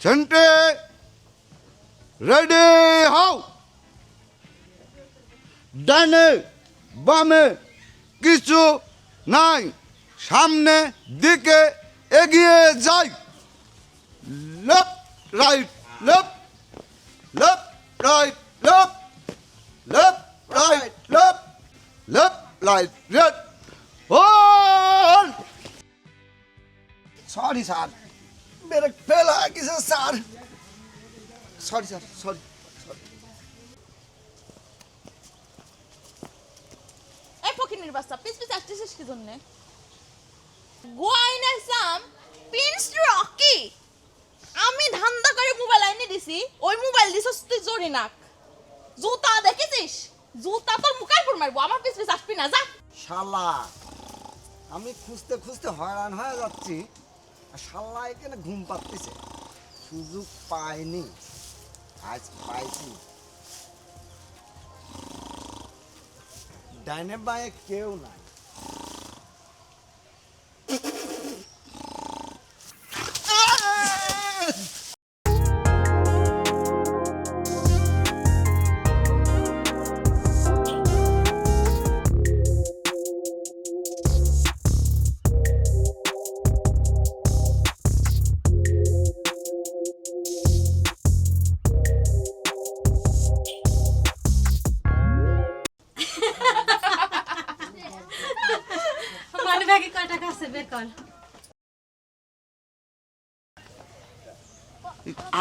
সেন্টে ready হও ডানে বামে কিছু নাই সামনে দিকে এগিয়ে যাই left right left left right left right left left right left hold sorry sir brake fail হয়ে গেছে স্যার সরি স্যার সরি এই ফকিনের বাচ্চা পিস পিস আসতেছিস কি জন্যে। গোয়াইন এক্সাম প্রিন্স রকি আমি ধান্দা করে মোবাইল আইনে দিছি, ওই মোবাইল দিছস তুই জোরে নাক জুতা দেখেছিস? জুতা তোর মুখের উপর মারবো, আমার পিছ পিছ আসবি না, যা। শালা, আমি খুঁজতে খুঁজতে হয়রান হয়ে যাচ্ছি, আর শালা এখানে ঘুম পাচ্ছে সুযোগ পাইনি, আজ পাইছি। ডাইনে বাঁয়ে কেউ নাই।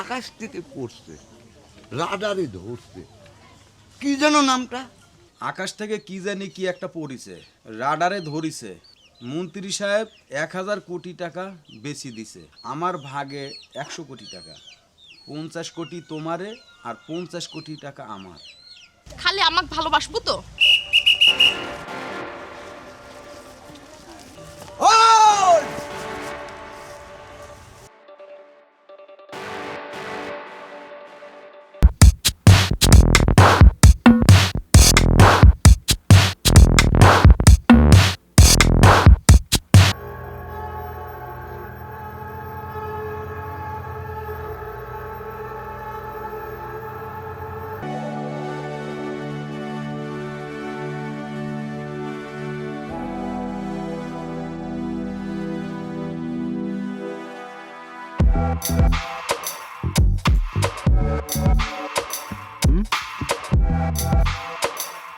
আকাশ থেকে পড়ছে রাডারে ধরছে। কি যেন নামটা? আকাশ থেকে কি জানি কি একটা পড়িছে রাডারে ধরিছে। মন্ত্রী সাহেব এক হাজার কোটি টাকা বেশি দিছে আমার ভাগে একশো কোটি টাকা। পঞ্চাশ কোটি তোমারে আর পঞ্চাশ কোটি টাকা আমার। খালি আমাকে ভালোবাসবো তো?